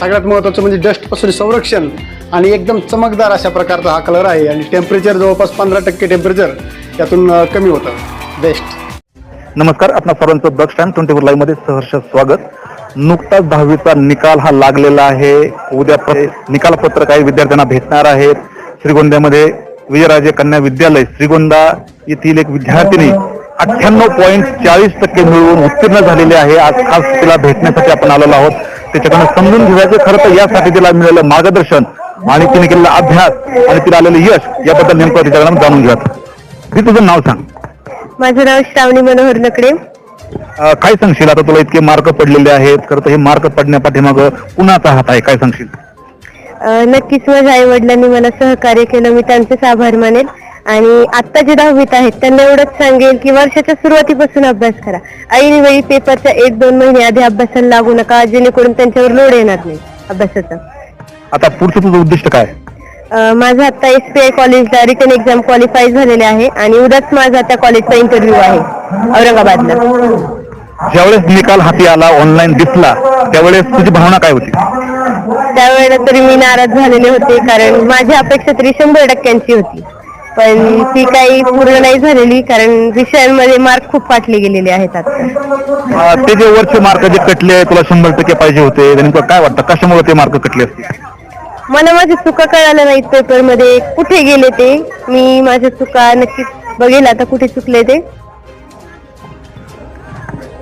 सगळ्यात महत्त्वाचं म्हणजे डस्टपासून संरक्षण आणि एकदम चमकदार अशा प्रकारचा हा कलर आहे. आणि टेम्परेचर जवळपास पंधरा टक्के टेम्परेचर यातून कमी होतं. बेस्ट नमस्कार आपणा सर्वांचं बग स्टँड ट्वेंटी फोर लाईव्हमध्ये सहर्ष स्वागत. नुकताच दहावीचा निकाल हा लागलेला आहे. उद्या निकाल पत्र काही विद्यार्थ्यांना भेटणार आहेत. श्रीगोंद्यामध्ये विजयराजे कन्या विद्यालय श्रीगोंदा येथील एक विद्यार्थिनी अठ्ठ्याण्णव पॉईंट चाळीस टक्के मिळवून उत्तीर्ण झालेली आहे. आज खास तिला भेटण्यासाठी आपण आलेलो आहोत. त्याच्याकडनं समजून घ्यायचं खरं तर यासाठी तिला मिळालेलं मार्गदर्शन आणि तिने केलेला अभ्यास आणि तिला आलेलं यश याबद्दल नेमकं तिच्याकडनं जाणून घ्या ती तुझं नाव सांग. माझं नाव श्रावणी मनोहर नकडे काय सांगशील? आता तुला इतके मार्क पडलेले आहेत. खरं तर हे मार्क पडण्यापाठीमाग कुणाचा हात आहे? काय सांगशील? नक्कीच माझ्या आई वडिलांनी मला सहकार्य केलं. मी त्यांचेच आभार मानेल आणि आता जे दहावीत आहेत त्यांना एवढंच सांगेल की वर्षाच्या सुरुवातीपासून अभ्यास करा. ऐन वेळी पेपरच्या एक दोन महिने आधी अभ्यासाला लागू नका जेणेकरून त्यांच्यावर लोड येणार नाही अभ्यासाचा. आता पुढचं तुझं उद्दिष्ट काय? अं, माझं आता एस पी आय कॉलेजला रिटर्न एक्झाम क्वालिफाय झालेले आहे आणि उद्याच माझा त्या कॉलेजचा इंटरव्ह्यू आहे औरंगाबादला. ज्यावेळेस निकाल हाती आला ऑनलाईन दिसला त्यावेळेस तुझी भावना काय होती? त्यावेळेला तरी मी नाराज झालेले होते कारण माझी अपेक्षा तरी शंभर टक्क्यांची होती. पण ती काही पूर्ण नाही झालेली कारण विषयांमध्ये मार्क खूप पाटले गेलेले आहेत आता. अ, ते जे वरचे मार्क जे कटले तुला शंभर टक्के पाहिजे होते नेमकं काय वाटतं? कशामुळे ते मार्क कटले असतील मला माझ्या चुका कळाल्या नाहीत पेपरमध्ये कुठे गेले ते? मी माझ्या चुका नक्कीच बघेल आता कुठे चुकले ते.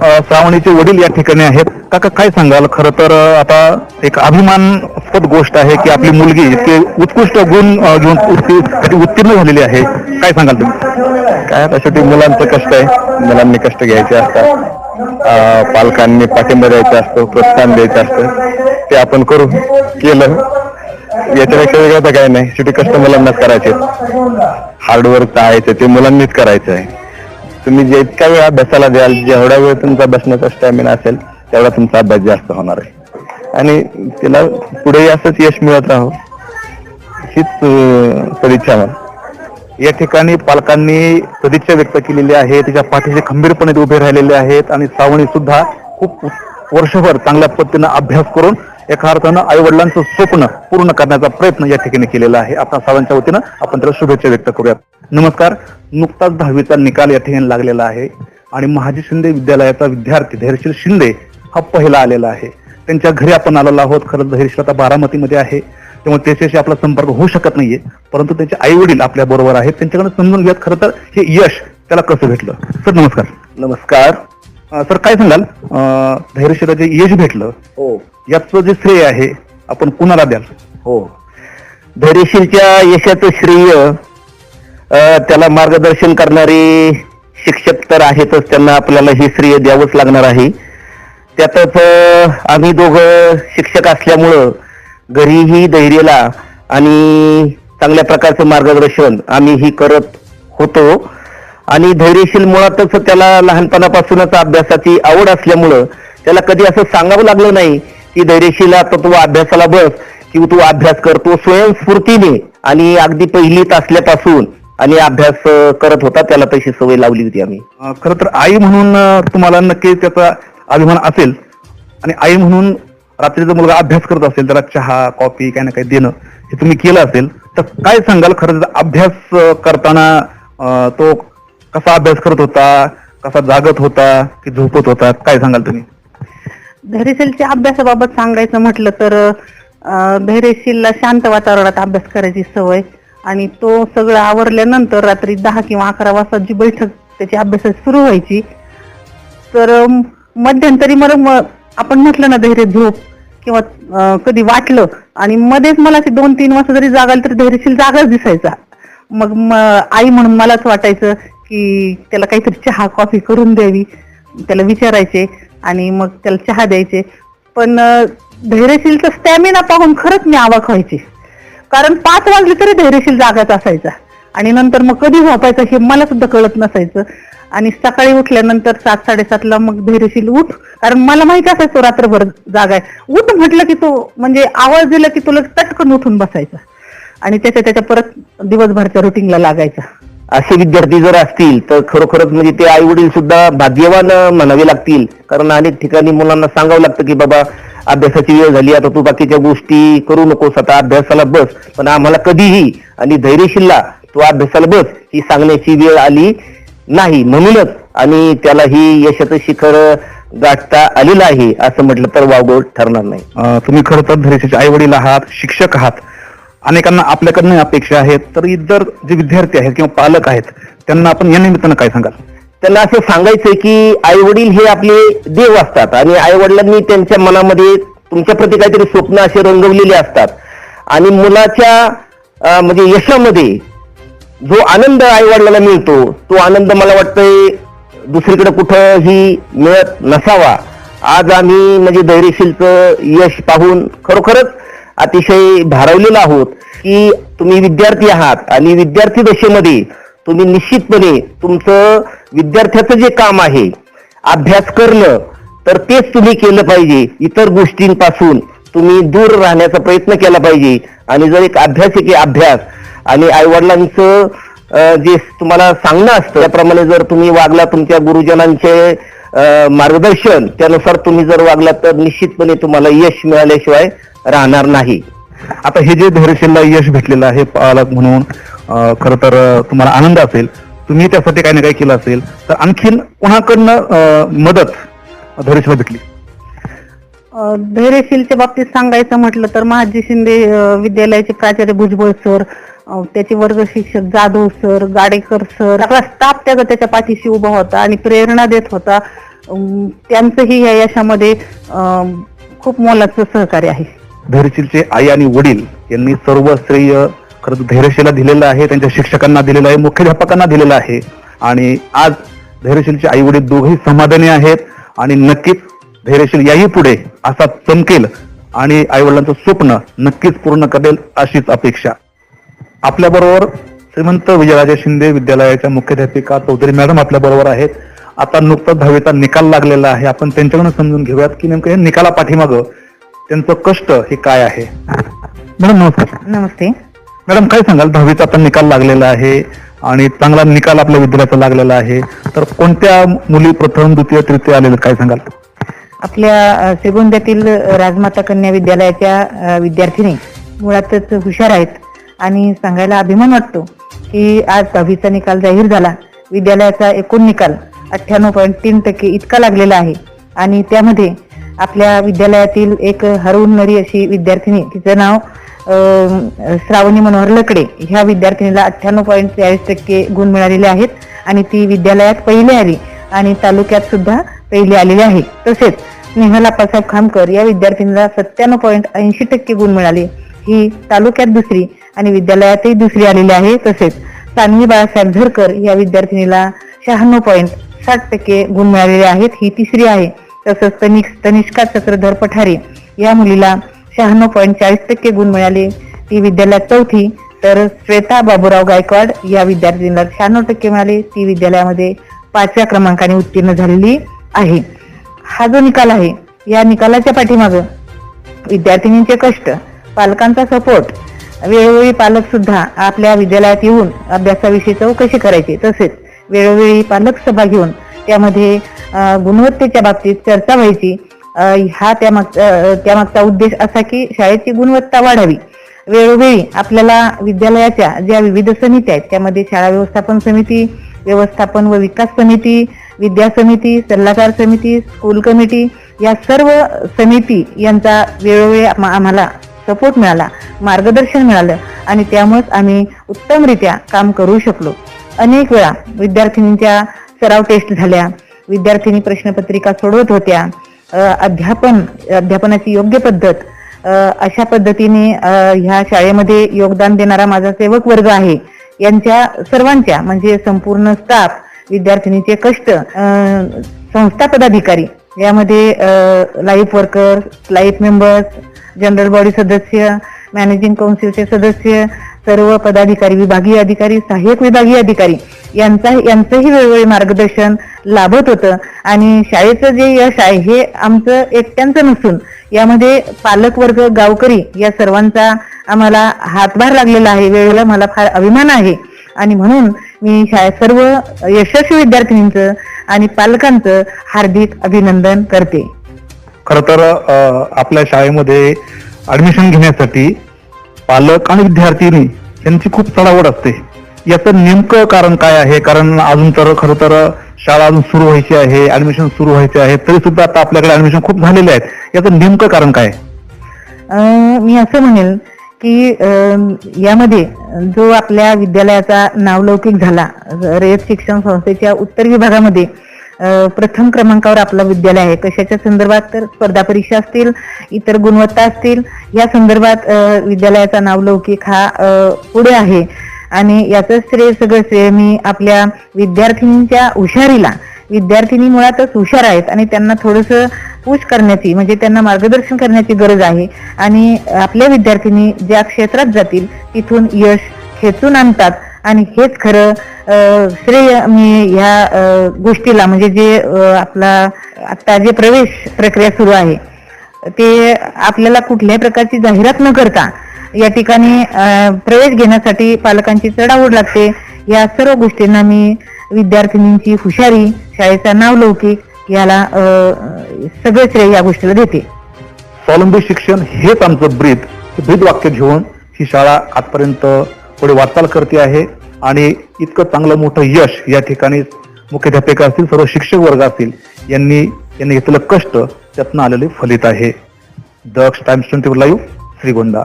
श्रावणीचे वडील या ठिकाणी आहेत. काका काय सांगाल? खरं तर आता एक अभिमानास्पद गोष्ट आहे की आपली मुलगी इतके उत्कृष्ट गुण घेऊन उत्तीर्ण झालेली आहे. काय सांगाल तुम्ही? काय आता शेवटी मुलांचं कष्ट आहे. मुलांनी कष्ट घ्यायचे असतात. पालकांनी पाठिंबा द्यायचा असतो प्रोत्साहन द्यायचं असतं. ते आपण करू. केलं. याच्यापेक्षा वेगळं तर काही नाही. शेवटी कष्ट मुलांनाच करायचे हार्डवर्क आहे. ते ते मुलांनीच करायचं आहे. तुम्ही जे इतका वेळ अभ्यासाला द्याल जेवढा वेळ तुमचा बसण्याचा स्टॅमिना असेल तेवढा तुमचा अभ्यास जास्त होणार आहे. आणि तिला पुढेही असंच यश मिळत राहो हीच सदिच्छा मला. या ठिकाणी पालकांनी सदिच्छा व्यक्त केलेली आहे तिच्या पाठीशी खंबीरपणे उभे राहिलेले आहेत आणि सावणी सुद्धा खूप वर्षभर चांगल्या पद्धतीनं अभ्यास करून एका अर्थानं आई वडिलांचं स्वप्न पूर्ण करण्याचा प्रयत्न या ठिकाणी केलेला आहे. आपण सर्वांच्या वतीनं आपण त्याला शुभेच्छा व्यक्त करूयात. नमस्कार. नुकताच दहावीचा निकाल या ठिकाणी लागलेला आहे. आणि महाजी शिंदे विद्यालयाचा विद्यार्थी धैर्यशील शिंदे हा पहिला आलेला आहे. त्यांच्या घरी आपण आलेलो आहोत. खरंच धैर्यशील आता बारामतीमध्ये आहे. त्यामुळे त्याच्याशी आपला संपर्क होऊ शकत नाहीये. परंतु त्याचे आई वडील आपल्या बरोबर आहेत. त्यांच्याकडे समजून घ्यात खरं तर हे यश त्याला कसं भेटलं? सर नमस्कार. नमस्कार. सर काय सांगाल? धैर्यशीला जे यश भेटलं हो. याचं जे श्रेय आहे आपण कुणाला द्याल? हो. धैर्यशीलच्या यशाचं श्रेय त्याला मार्गदर्शन करणारे शिक्षक तर आहेतच त्यांना आपल्याला हे श्रेय द्यावंच लागणार आहे. त्यातच आम्ही दोघं शिक्षक असल्यामुळं घरीही धैर्यला आणि चांगल्या प्रकारचं मार्गदर्शन आम्ही ही करत होतो. आणि धैर्यशील मुळातच त्याला लहानपणापासूनच अभ्यासाची आवड असल्यामुळं त्याला कधी असं सांगावं लागलं नाही की धैर्यशील आता तू अभ्यासाला बस किंवा तू अभ्यास करतो स्वयंस्फूर्तीने आणि अगदी पहिलीत असल्यापासून आणि अभ्यास करत होता त्याला तशी सवय लावली होती आम्ही. खरं तर आई म्हणून तुम्हाला नक्की त्याचा अभिमान असेल. आणि आई म्हणून रात्रीचा मुलगा अभ्यास करत असेल त्याला चहा कॉफी काही ना काही देणं हे तुम्ही केलं असेल तर काय सांगाल? खरं तर अभ्यास करताना तो कसा अभ्यास करत होता? कसा जागत होता? की झोपत होता? काय सांगाल तुम्ही? धैर्यशीलच्या अभ्यासाबाबत सांगायचं म्हटलं तर धैर्यशीलला शांत वातावरणात अभ्यास करायची सवय. आणि तो सगळं आवरल्यानंतर रात्री दहा किंवा अकरा वाजताची बैठक त्याची अभ्यासाची सुरू व्हायची. तर मध्यंतरी मला आपण म्हटलं ना धैर्य झोप किंवा कधी वाटलं आणि मध्येच मला ते दोन तीन वाजता जरी जागाल तर धैर्यशील जागाच दिसायचा. मग आई म्हणून मलाच वाटायचं की त्याला काहीतरी चहा कॉफी करून द्यावी. त्याला विचारायचे आणि मग त्याला चहा द्यायचे. पण धैर्यशीलचा स्टॅमिना पाहून खरंच मी आवाक व्हायची. कारण पाच वाजले तरी धैर्यशील जागाच असायचा. आणि नंतर मग कधी झोपायचं हे मला सुद्धा कळत नसायचं. आणि सकाळी उठल्यानंतर सात साडेसातला मग धैर्यशील उठ. कारण मला माहिती असायचं रात्रभर जागाय. उठ म्हटलं की तो म्हणजे आवाज दिला की तुला टटकन उठून बसायचा. आणि त्याच्या त्याच्या परत दिवसभरच्या रुटीनला लागायचा. असे विद्यार्थी जर असतील तर खरोखरच म्हणजे ते आई वडील सुद्धा भाग्यवान म्हणावे लागतील. कारण अनेक ठिकाणी मुलांना सांगावं लागतं की बाबा अभ्यासाची वेळ झाली आता तू बाकीच्या गोष्टी करू नकोस आता अभ्यासाला बस. पण आम्हाला कधीही आणि धैर्यशीलला तू अभ्यासाला बस ही सांगण्याची वेळ आली नाही. म्हणूनच आणि त्याला ही यशाचं शिखर गाठता आलेलं आहे असं म्हटलं तर वावगोळ ठरणार नाही. तुम्ही खरं तर धैर्यशीलचे आई वडील आहात शिक्षक आहात. अनेकांना आपल्याकडनं अपेक्षा आहेत तर इतर जे विद्यार्थी आहेत किंवा पालक आहेत त्यांना आपण या निमित्तानं काय सांगाल? त्यांना असं सांगायचंय की आई वडील हे आपले देव असतात आणि आई वडिलांनी त्यांच्या मनामध्ये तुमच्या प्रती काहीतरी स्वप्न असे रंगवलेले असतात. आणि मुलाच्या म्हणजे यशामध्ये जो आनंद आई वडिलांना मिळतो तो आनंद मला वाटतंय दुसरीकडे कुठंही मिळत नसावा. आज आम्ही म्हणजे धैर्यशीलचं यश पाहून खरोखरच अतिशय भारावलेलो आहोत की तुम्ही विद्यार्थी आहात आणि विद्यार्थी दशेमध्ये तुम्ही निश्चितपणे तुमचं विद्यार्थ्याचं जे काम आहे अभ्यास करणं तर तेच तुम्ही केलं पाहिजे. इतर गोष्टींपासून तुम्ही दूर राहण्याचा प्रयत्न केला पाहिजे. आणि जर एक अभ्यास आहे की अभ्यास आणि आईवडिलांचं जे तुम्हाला सांगणं असतं त्याप्रमाणे जर तुम्ही वागला तुमच्या गुरुजनांचे मार्गदर्शन त्यानुसार तुम्ही जर वागला तर निश्चितपणे तुम्हाला यश मिळाल्याशिवाय राहणार नाही. आता हे जे धैर्यशीलला यश भेटलेलं आहे पालक म्हणून खरं तर तुम्हाला आनंद असेल. तुम्ही त्यासाठी काही ना काही केलं असेल तर आणखीन कोणाकडनं मदत धैर्यशीलला भेटली? धैर्यशीलच्या बाबतीत सांगायचं म्हटलं तर महाजी शिंदे विद्यालयाचे प्राचार्य भुजबळ सर त्याचे वर्ग शिक्षक जाधव सर गाडेकर सर सगळा स्टाफ त्याचा त्याच्या पाठीशी उभा होता आणि प्रेरणा देत होता. त्यांचंही या यशामध्ये खूप मोलाचं सहकार्य आहे. धैर्यशीलचे आई आणि वडील यांनी सर्व श्रेय खरं तर धैर्यशीलला दिलेलं आहे त्यांच्या शिक्षकांना दिलेलं आहे मुख्याध्यापकांना दिलेलं आहे. आणि आज धैर्यशीलचे आई वडील दोघेही समाधानी आहेत आणि नक्कीच धैर्यशील याही पुढे असा चमकेल आणि आई वडिलांचं स्वप्न नक्कीच पूर्ण करेल अशीच अपेक्षा. आपल्या बरोबर श्रीमंत विजयराजे शिंदे विद्यालयाच्या मुख्याध्यापिका चौधरी मॅडम आपल्या बरोबर आहेत. आता नुकताच दहावीचा निकाल लागलेला आहे. आपण त्यांच्याकडून समजून घेऊयात की नेमकं हे निकाला पाठीमागं त्यांचं कष्ट हे काय आहे? मॅडम नमस्कार. नमस्ते. मॅडम काय सांगाल? दहावीचा पण निकाल लागलेला आहे आणि चांगला निकाल आपल्या विद्यालयाचा लागलेला आहे. तर कोणत्या मुली प्रथम द्वितीय तृतीय आलेले काय सांगाल? आपल्या अ, राजमाता कन्या विद्यालयाच्या विद्यार्थिनी मुळातच हुशार आहेत आणि सांगायला अभिमान वाटतो की आज दहावीचा निकाल जाहीर झाला. विद्यालयाचा एकूण निकाल अठ्ठ्याण्णव पॉईंट तीन टक्के इतका लागलेला आहे आणि त्यामध्ये आपल्या विद्यालयातील एक हरवणारी अशी विद्यार्थिनी तिचं नाव श्रावणी मनोहर लकडे. ह्या विद्यार्थिनीला अठ्ठ्याण्णव पॉईंट चाळीस टक्के गुण मिळालेले आहेत आणि ती विद्यालयात पहिली आली आणि तालुक्यात सुद्धा पहिली आलेली आहे. तसेच स्नेहल आप्पासाहेब खामकर या विद्यार्थिनीला सत्त्याण्णव पॉईंट ऐंशी टक्के गुण मिळाले. ही तालुक्यात दुसरी आणि विद्यालयातही दुसरी आलेली आहे. तसेच सानवी बाळासाहेब झरकर या विद्यार्थिनीला शहाण्णव पॉईंट साठ टक्के गुण मिळालेले आहेत. ही तिसरी आहे. तसंच तनिष तनिष्का चक्रधर पठारे या मुलीला शहाण्णव पॉईंट चाळीस टक्के गुण मिळाले. ती विद्यालयात चौथी तर श्वेता बाबूराव गायकवाड या विद्यार्थिनीला शहाण्णव टक्के मिळाले. ती विद्यालयामध्ये पाचव्या क्रमांकाने उत्तीर्ण झालेली आहे. हा जो निकाल आहे या निकालाच्या पाठीमागं विद्यार्थिनींचे कष्ट पालकांचा सपोर्ट वेळोवेळी पालक सुद्धा आपल्या विद्यालयात येऊन अभ्यासाविषयी चौकशी करायची. तसेच वेळोवेळी पालक सभा घेऊन त्यामध्ये गुणवत्तेच्या बाबतीत चर्चा व्हायची. हा त्यामागचा त्यामागचा उद्देश असा की शाळेची गुणवत्ता वाढावी. वेळोवेळी आपल्याला विद्यालयाच्या ज्या विविध समित्या आहेत त्यामध्ये शाळा व्यवस्थापन समिती व्यवस्थापन व विकास समिती विद्या समिती सल्लागार समिती स्कूल कमिटी या सर्व समिती यांचा वेळोवेळी आम्हाला सपोर्ट मिळाला मार्गदर्शन मिळालं आणि त्यामुळेच आम्ही उत्तमरित्या काम करू शकलो. अनेक वेळा विद्यार्थिनींच्या सराव टेस्ट झाल्या. विद्यार्थिनी प्रश्नपत्रिका सोडवत होत्या. अध्यापन अध्यापनाची योग्य पद्धत. अशा पद्धतीने ह्या शाळेमध्ये योगदान देणारा माझा सेवक वर्ग आहे. यांच्या सर्वांच्या म्हणजे संपूर्ण स्टाफ विद्यार्थिनीचे कष्ट संस्था पदाधिकारी यामध्ये life worker life members general body सदस्य मॅनेजिंग काउन्सिलचे सदस्य सर्व पदाधिकारी विभागीय अधिकारी सहाय्यक विभागीय अधिकारी यांचा यांचंही वेळोवेळी मार्गदर्शन लाभत होतं. आणि शाळेचं जे यश आहे हे आमचं एकट्यांचं नसून यामध्ये पालक वर्ग गावकरी या सर्वांचा आम्हाला हातभार लागलेला आहे. वेळेला मला फार अभिमान आहे. आणि म्हणून मी शाळेत सर्व यशस्वी विद्यार्थिनींचं आणि पालकांचं हार्दिक अभिनंदन करते. खर तर आपल्या शाळेमध्ये ऍडमिशन घेण्यासाठी पालक आणि विद्यार्थिनी यांची खूप चढावड असते. याचं नेमकं कारण काय आहे? कारण अजून तर खरं तर शाळा अजून सुरू व्हायची आहे ऍडमिशन सुरू व्हायचे आहे तरी सुद्धा आता आपल्याकडे ऍडमिशन खूप झालेले आहेत. याचं नेमकं कारण काय? आहे? अं, मी असं म्हणेल की अं, यामध्ये जो आपल्या विद्यालयाचा नावलौकिक झाला रयत शिक्षण संस्थेच्या उत्तर विभागामध्ये अं, प्रथम क्रमांकावर आपलं विद्यालय आहे. कशाच्या संदर्भात तर स्पर्धा परीक्षा असतील इतर गुणवत्ता असतील या संदर्भात विद्यालयाचा नावलौकिक हा अं, पुढे आहे. आणि याचं श्रेय सगळं श्रेय मी आपल्या विद्यार्थिनींच्या हुशारीला विद्यार्थिनी मुळातच हुशार आहेत आणि त्यांना थोडस पुश करण्याची म्हणजे त्यांना मार्गदर्शन करण्याची गरज आहे. आणि आपल्या विद्यार्थिनी ज्या क्षेत्रात जातील तिथून यश खेचून आणतात. आणि हेच खरं श्रेय मी ह्या गोष्टीला म्हणजे जे आपला आता जे प्रवेश प्रक्रिया सुरू आहे ते आपल्याला कुठल्याही प्रकारची जाहिरात न करता या ठिकाणी अं, प्रवेश घेण्यासाठी पालकांची चढाओढ लागते. या सर्व गोष्टींना मी विद्यार्थिनींची हुशारी शाळेचा नावलौकिक याला अं, श्रेय या गोष्टीला देते. स्वावलंबी शिक्षण हेच आमचं ब्रीद ब्रीद वाक्य घेऊन ही शाळा आजपर्यंत पुढे वाटचाल करते आहे. आणि इतकं चांगलं मोठं यश या ठिकाणी मुख्याध्यापिका असतील सर्व शिक्षक वर्ग असतील यांनी यांनी घेतलेलं कष्ट त्यातनं आलेले फलित आहे. Daksh times twenty live Shrigonda.